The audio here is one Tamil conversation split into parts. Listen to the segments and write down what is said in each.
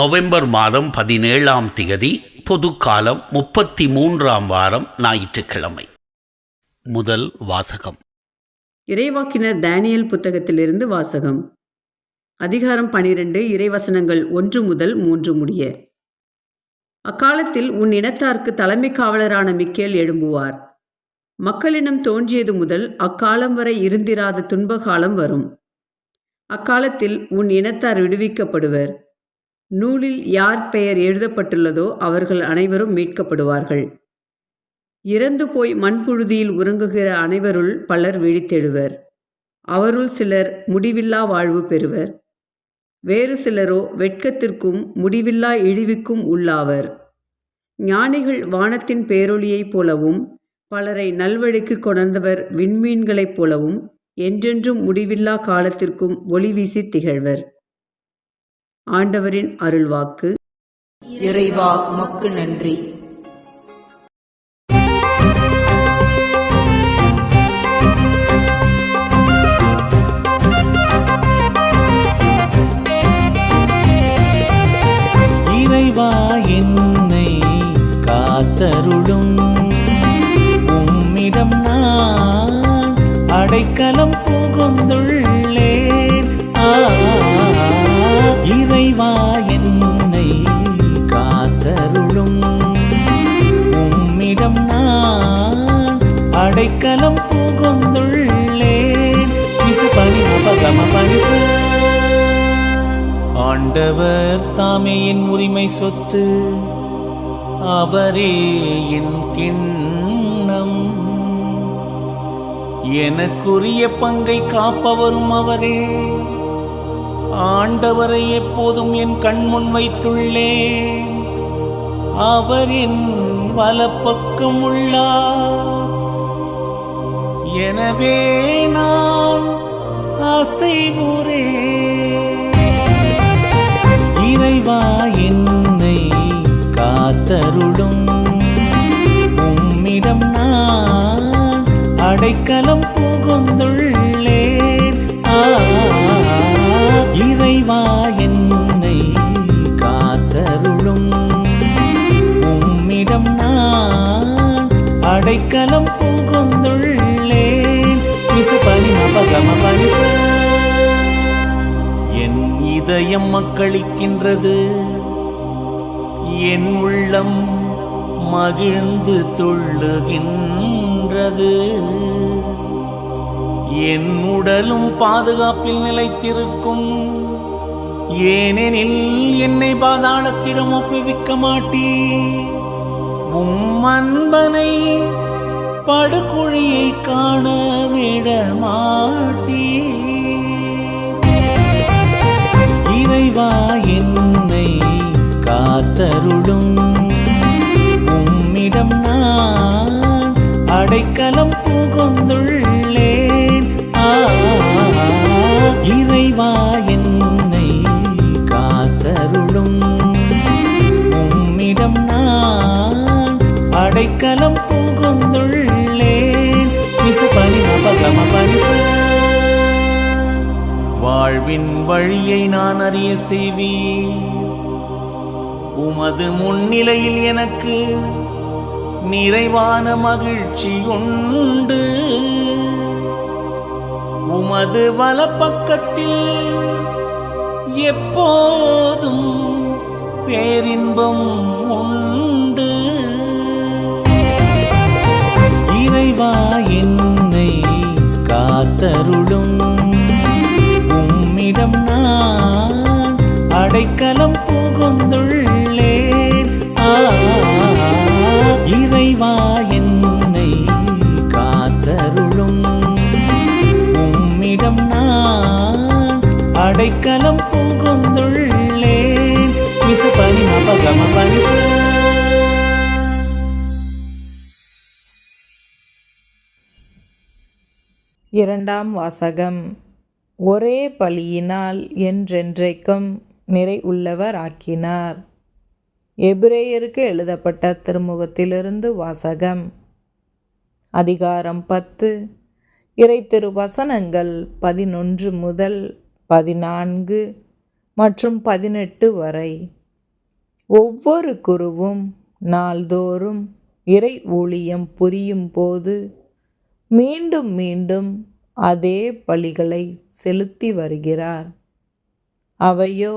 நவம்பர் மாதம் பதினேழாம் திகதி பொதுக்காலம் முப்பத்தி மூன்றாம் வாரம் ஞாயிற்றுக்கிழமை. முதல் வாசகம். இறைவாக்கினர் டேனியல் புத்தகத்திலிருந்து வாசகம். அதிகாரம் பனிரெண்டு இறைவசனங்கள் ஒன்று முதல் மூன்று முடிய. அக்காலத்தில் உன் இனத்தார்க்கு தலைமை காவலரான மிக்கேல் எழும்புவார். மக்களிடம் தோன்றியது முதல் அக்காலம் வரை இருந்திராத துன்ப காலம் வரும். அக்காலத்தில் உன் இனத்தார் விடுவிக்கப்படுவர். நூலில் யார் பெயர் எழுதப்பட்டுள்ளதோ அவர்கள் அனைவரும் மீட்கப்படுவார்கள். இறந்து போய் மண்புழுதியில் உறங்குகிற அனைவருள் பலர் விழித்தெழுவர். அவருள் சிலர் முடிவில்லா வாழ்வு பெறுவர். வேறு சிலரோ வெட்கத்திற்கும் முடிவில்லா இழிவுக்கும் உள்ளாவர். ஞானிகள் வானத்தின் பேரொளியைப் போலவும் பலரை நல்வழிக்கு கொணர்ந்தவர் விண்மீன்களைப் போலவும் என்றென்றும் முடிவில்லா காலத்திற்கும் ஒளி வீசி திகழ்வர். ஆண்டவரின் அருள்வாக்கு. இறைவா உமக்கு நன்றி. இறைவா என்னை காத்தருளும். உம்மிடம் நான் அடைக்கலம் புகுந்துள்ளேன் ஆண்டவர் தாமே என் உரிமை சொத்து அவரே என் கிண்ணம். எனக்குரிய பங்கை காப்பவரும் அவரே. ஆண்டவரை எப்போதும் என் கண்முன் வைத்துள்ளேன். அவரின் வலப்பக்கம் உள்ளார். எனவே நான் அசைவுரே இறைவா என்னை காத்தருளும். உம்மிடம் நான் அடைக்கலம் புகுந்துள்ளேன். இறைவா என்னை காத்தருளும். உம்மிடம் நான் அடைக்கலம் புகுந்துள்ளேன். விச பனி மபகம பரிச என் இதயம் மக்களிக்கின்றது. என் உள்ளம் மகிழ்ந்து துள்ளுகின்றது. என் உடலும் பாதுகாப்பில் நிலைத்திருக்கும். ஏனெனில் என்னை பாதாளத்திடம் ஒப்புவிக்க மாட்டீ உம் அன்பனை படுகொழியை காண விட மாட்டீ அடைக்கலம் புகுந்துள்ளேன். இறைவா என்னை காத்தருளும். உம்மிடம் நான் அடைக்கலம் புகுந்துள்ளேன். மிச பனி மபகம பரிச. வாழ்வின் வழியை நான் அறிய செய்வீர். உமது முன்னிலையில் எனக்கு நிறைவான மகிழ்ச்சி உண்டு. உமது வலப்பக்கத்தில் எப்போதும் பேரின்பம் உண்டு. இறைவா என்னை காத்தருளும். உம்மிடம் நான் அடைக்கலம் இரண்டாம் வாசகம். ஒரே பலியினால் என்றென்றைக்கும் நிறை உள்ளவர் ஆக்கினார் எபிரேயருக்கு எழுதப்பட்ட திருமுகத்திலிருந்து வாசகம். அதிகாரம் பத்து. இறை திருவசனங்கள் பதினொன்று முதல் பதினான்கு மற்றும் பதினெட்டு வரை. ஒவ்வொரு குருவும் நாள்தோறும் இறை ஊழியம் புரியும் போது மீண்டும் மீண்டும் அதே பலிகளை செலுத்தி வருகிறார். அவையோ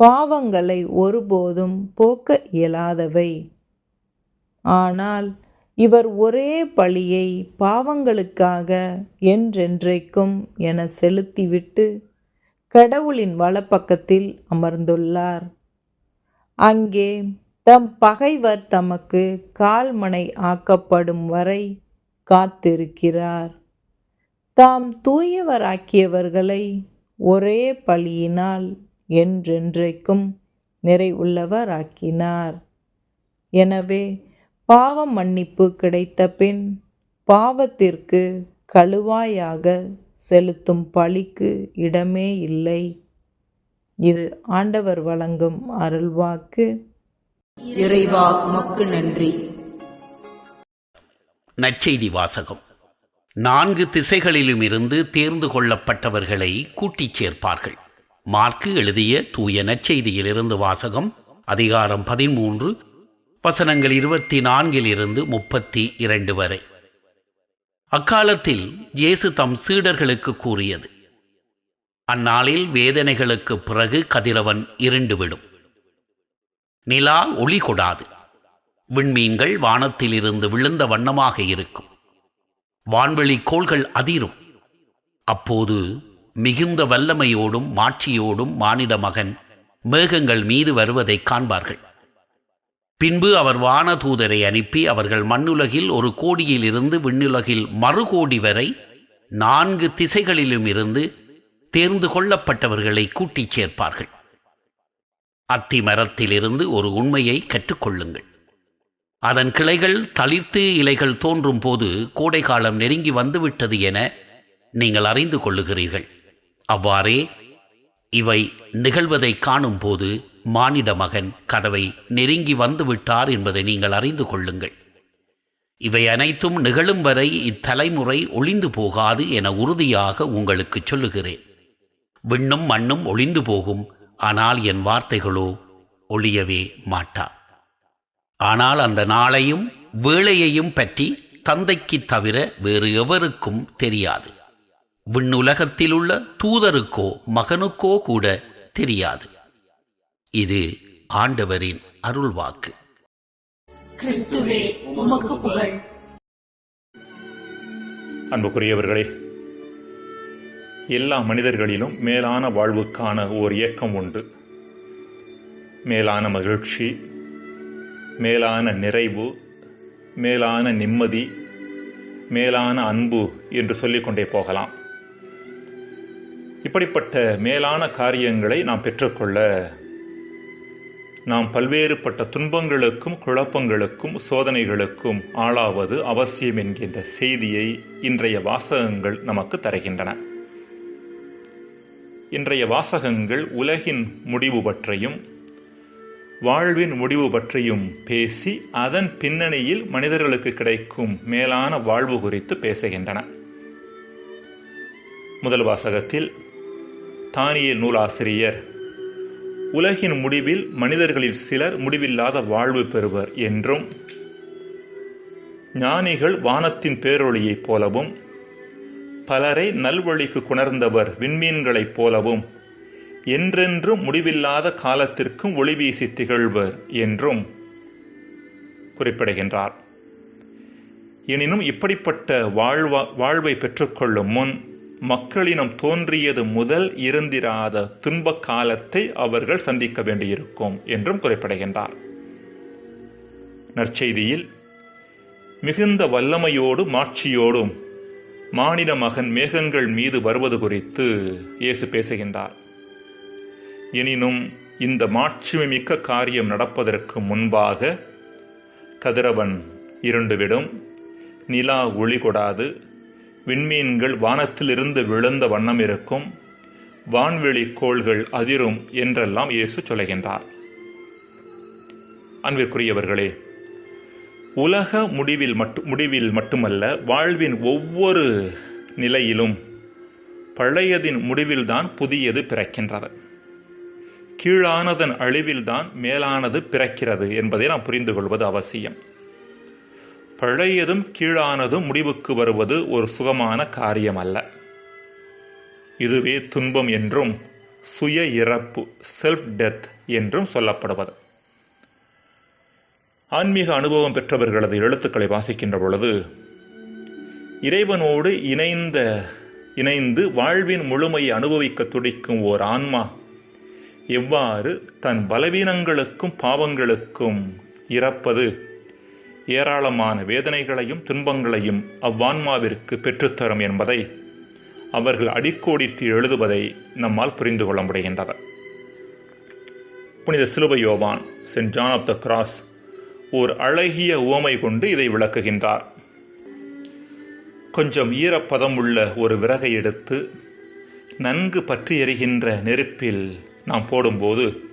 பாவங்களை ஒருபோதும் போக்க இயலாதவை. ஆனால் இவர் ஒரே பழியை பாவங்களுக்காக என்றென்றைக்கும் என செலுத்திவிட்டு கடவுளின் வலப்பக்கத்தில் அமர்ந்துள்ளார். அங்கே தம் பகைவர் தமக்கு கால்மனை ஆக்கப்படும் வரை காத்திருக்கிறார். தாம் தூயவராக்கியவர்களை ஒரே பழியினால் என்றென்றைக்கும் நிறைவுள்ளவராக்கினார். எனவே பாவ மன்னிப்பு கிடைத்த பின் பாவத்திற்கு கழுவாயாக செலுத்தும் பழிக்கு இடமே இல்லை. இது ஆண்டவர் வழங்கும் அருள்வாக்கு. இறைவா உமக்கு நன்றி. நற்செய்தி வாசகம். நான்கு திசைகளிலும் இருந்து தேர்ந்து கொள்ளப்பட்டவர்களை கூட்டிச் சேர்ப்பார்கள். மார்க்கு எழுதிய தூய நற்செய்தியிலிருந்து வாசகம் அதிகாரம் பதிமூன்று வசனங்கள் இருபத்தி நான்கில் இருந்து முப்பத்தி இரண்டு வரை. அக்காலத்தில் இயேசு தம் சீடர்களுக்கு கூறியது அந்நாளில் வேதனைகளுக்கு பிறகு கதிரவன் இருண்டுவிடும். நிலா ஒளி கொடாது. விண்மீன்கள் வானத்திலிருந்து விழுந்த வண்ணமாக இருக்கும். வான்வெளி கோள்கள் அதிரும். அப்போது மிகுந்த வல்லமையோடும் மாட்சியோடும் மானிட மகன் மேகங்கள் மீது வருவதைக் காண்பார்கள். பின்பு அவர் வானதூதரை அனுப்பி அவர்கள் மண்ணுலகில் ஒரு கோடியிலிருந்து விண்ணுலகில் மறுகோடி வரை நான்கு திசைகளிலும் இருந்து தேர்ந்து கொள்ளப்பட்டவர்களை கூட்டிச் சேர்ப்பார்கள். அத்தி மரத்திலிருந்து ஒரு உண்மையை கற்றுக்கொள்ளுங்கள் அதன் கிளைகள் தளிர்த்து இலைகள் தோன்றும் போது கோடைக்காலம் நெருங்கி வந்துவிட்டது என நீங்கள் அறிந்து கொள்ளுகிறீர்கள். அவ்வாறே இவை நிகழ்வதை காணும் போது மானிட மகன் கதவை நெருங்கி வந்துவிட்டார் என்பதை நீங்கள் அறிந்து கொள்ளுங்கள். இவை அனைத்தும் நிகழும் வரை இத்தலைமுறை ஒளிந்து போகாது என உறுதியாக உங்களுக்கு சொல்லுகிறேன். விண்ணும் மண்ணும் ஒளிந்து போகும் ஆனால் என் வார்த்தைகளோ ஒளியவே மாட்டா. ஆனால் அந்த நாளையும் வேளையையும் பற்றி தந்தைக்கு தவிர வேறு எவருக்கும் தெரியாது. விண்ணுலகத்தில் உள்ள தூதருக்கோ மகனுக்கோ கூட தெரியாது. இது ஆண்டவரின் அருள்வாக்கு. கிறிஸ்துவே உமக்கு புகழ். அன்புக்குரியவர்களே எல்லா மனிதர்களிலும் மேலான வாழ்வுக்கான ஓர் இயக்கம் உண்டு. மேலான மகிழ்ச்சி மேலான நிறைவு மேலான நிம்மதி மேலான அன்பு என்று சொல்லிக்கொண்டே போகலாம். இப்படிப்பட்ட மேலான காரியங்களை நாம் பெற்றுக்கொள்ள நாம் பல்வேறுபட்ட துன்பங்களுக்கும் குழப்பங்களுக்கும் சோதனைகளுக்கும் ஆளாவது அவசியம் என்கின்ற செய்தியை இன்றைய வாசகங்கள் நமக்கு தருகின்றன. இன்றைய வாசகங்கள் உலகின் முடிவு பற்றியும் வாழ்வின் முடிவு பற்றியும் பேசி அதன் பின்னணியில் மனிதர்களுக்கு கிடைக்கும் மேலான வாழ்வு குறித்து பேசுகின்றன. முதல் வாசகத்தில் தானிய நூலாசிரியர் உலகின் முடிவில் மனிதர்களில் சிலர் முடிவில்லாத வாழ்வு பெறுவர் என்றும் ஞானிகள் வானத்தின் பேரொளியைப் போலவும் பலரை நல்வழிக்கு குணர்ந்தவர் விண்மீன்களைப் போலவும் என்றென்றும் முடிவில்லாத காலத்திற்கும் ஒளி வீசி திகழ்வர் என்றும் குறிப்பிடுகின்றார். எனினும் இப்படிப்பட்ட வாழ்வா வாழ்வை பெற்றுக்கொள்ளும் முன் மக்களினம் தோன்றியது முதல் இருந்திராத துன்ப காலத்தை அவர்கள் சந்திக்க வேண்டியிருக்கும் என்றும் குறிப்பிடுகின்றார். நற்செய்தியில் மிகுந்த வல்லமையோடும் மாட்சியோடும் மாநில மகன் மேகங்கள் மீது வருவது குறித்து இயேசு பேசுகின்றார். எனினும் இந்த மாட்சிமை மிக்க காரியம் நடப்பதற்கு முன்பாக கதிரவன் இருண்டுவிடும். நிலா ஒளி கொடாது விண்மீன்கள் வானத்திலிருந்து விழுந்த வண்ணம் இருக்கும். வான்வெளி கோள்கள் அதிரும் என்றெல்லாம் இயேசு சொல்கின்றார் அன்பிற்குரியவர்களே உலக முடிவில் மட்டு முடிவில் மட்டுமல்ல வாழ்வின் ஒவ்வொரு நிலையிலும் பழையதின் முடிவில்தான் புதியது பிறக்கின்றது. கீழானதன் அழிவில்தான் மேலானது பிறக்கிறது என்பதை நாம் புரிந்து கொள்வது அவசியம். பழையதும் கீழானதும் முடிவுக்கு வருவது ஒரு சுகமான காரியம் அல்ல இதுவே துன்பம் என்றும் சுய இறப்பு செல்ஃப் டெத் என்றும் சொல்லப்படுவது. ஆன்மீக அனுபவம் பெற்றவர்களது எழுத்துக்களை வாசிக்கின்ற பொழுது இறைவனோடு இணைந்த இணைந்து வாழ்வின் முழுமையை அனுபவிக்க துடிக்கும் ஓர் ஆன்மா எவ்வாறு தன் பலவீனங்களுக்கும் பாவங்களுக்கும் இறப்பது? ஏராளமான வேதனைகளையும் துன்பங்களையும் அவ்வான்மாவிற்கு பெற்றுத்தரும் என்பதை அவர்கள் அடிக்கோடிட்டு எழுதுவதை நம்மால் புரிந்து கொள்ள முடிகின்றது. புனித சிலுவை யோவான் saint John of the cross ஓர் அழகிய உவமை கொண்டு இதை விளக்குகின்றார். கொஞ்சம் ஈரப்பதம் உள்ள ஒரு விறகை எடுத்து நன்கு பற்றி எரிகின்ற நெருப்பில் நாம் போடும்போது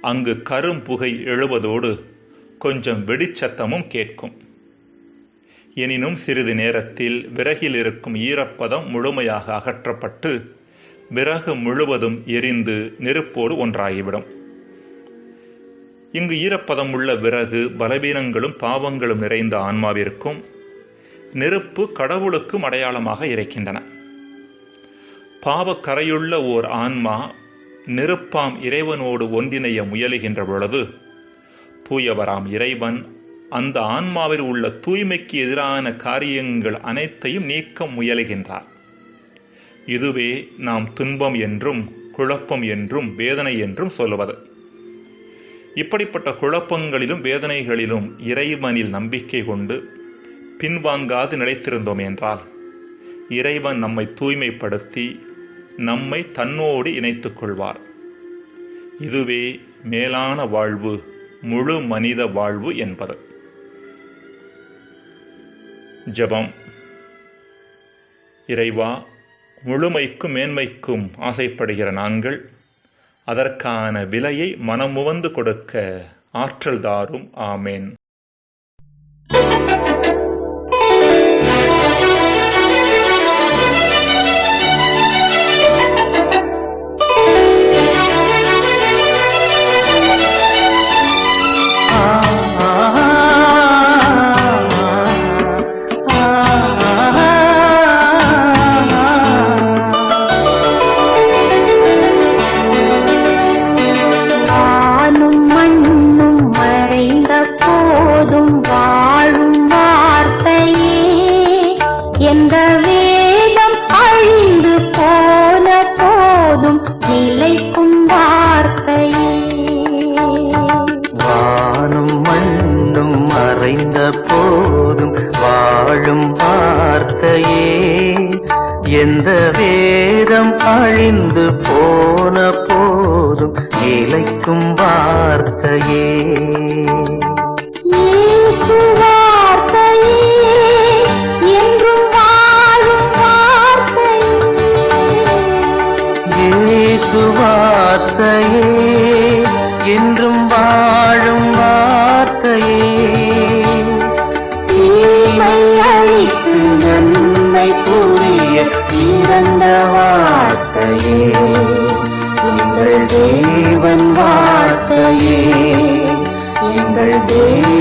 அங்கு கரும்புகை எழுவதோடு கொஞ்சம் வெடிச்சத்தமும் கேட்கும். எனினும் சிறிது நேரத்தில் விறகில் இருக்கும் ஈரப்பதம் முழுமையாக அகற்றப்பட்டு விறகு முழுவதும் எரிந்து நெருப்போடு ஒன்றாகிவிடும். இங்கு ஈரப்பதம் உள்ள விறகு பலவீனங்களும் பாவங்களும் நிறைந்த ஆன்மாவிற்கும் நெருப்பு கடவுளுக்கும் அடையாளமாக இருக்கின்றன. பாவக்கரையுள்ள ஓர் ஆன்மா நெருப்பாம் இறைவனோடு ஒன்றிணைய முயலுகின்ற பொழுது தூயவராம் இறைவன் அந்த ஆன்மாவில் உள்ள தூய்மைக்கு எதிரான காரியங்கள் அனைத்தையும் நீக்க முயலுகின்றார். இதுவே நாம் துன்பம் என்றும் குழப்பம் என்றும் வேதனை என்றும் சொல்லுவது. இப்படிப்பட்ட குழப்பங்களிலும் வேதனைகளிலும் இறைவனில் நம்பிக்கை கொண்டு பின்வாங்காது நிலைத்திருந்தோம் என்றால் இறைவன் நம்மை தூய்மைப்படுத்தி நம்மை தன்னோடு இணைத்துக் கொள்வார் இதுவே மேலான வாழ்வு முழு மனித வாழ்வு என்பது. ஜபம். இறைவா முழுமைக்கும் மேன்மைக்கும் ஆசைப்படுகிற நாங்கள் அதற்கான விலையை மனமுவந்து கொடுக்க ஆற்றல் தாரும். ஆமேன். வார்த்தையே என்றும் வாழும் வார்த்தையே. தீமை அழித்து நன்மை புரிய பிறந்த வார்த்தையே. எங்கள் தேவன் வார்த்தையே எங்கள் தேவன்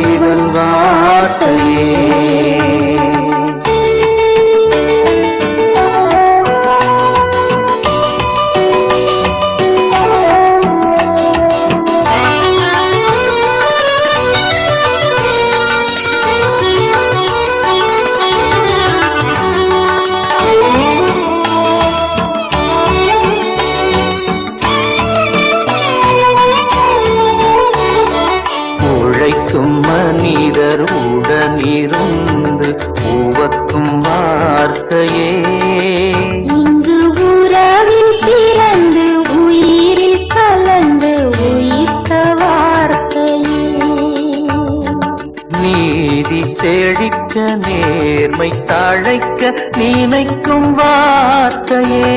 செழிக்க நேர்மை தழைக்க நினைக்கும் வார்த்தையே.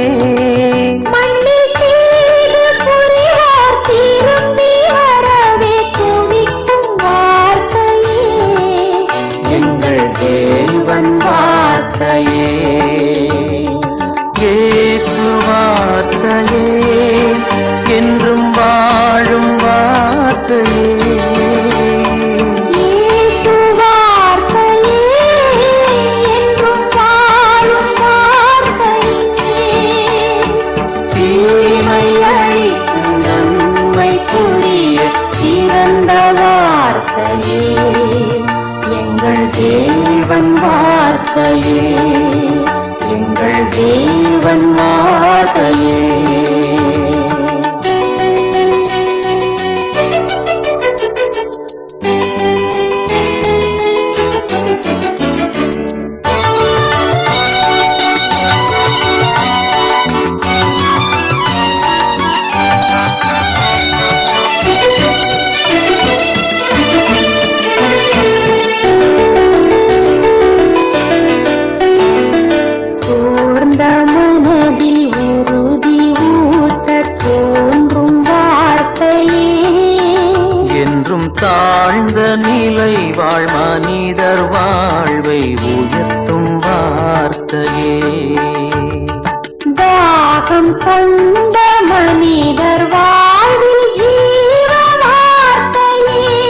தாகம் கொண்ட மனிதர் வாழ்வில் ஜீவ வார்த்தையே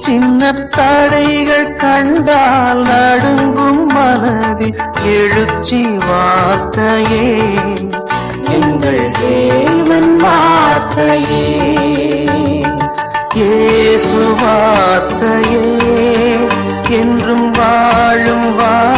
சின்ன தடைகள் கண்டால் நடுங்கும் மனதில் எழுச்சி வார்த்தையே. எங்கள் தேவன் வார்த்தையே. இயேசு வார்த்தையே. என்றும் வாழும் வார்த்தையே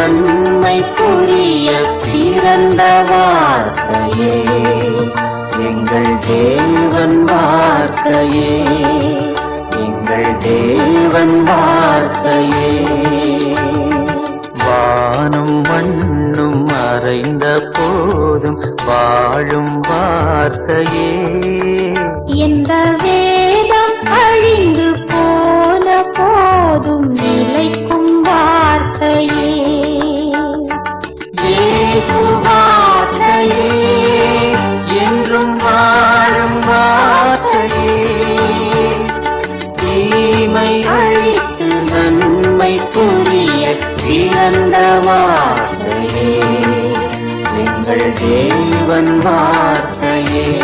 நன்மை புரிய பிறந்த வார்த்தையே. எங்கள் தேவன் வார்த்தையே. எங்கள் தேவன் வார்த்தையே. வானம் மண்ணும் மறைந்த போதும் வாழும் வார்த்தையே. எந்த வே தேவன் வார்த்தையே.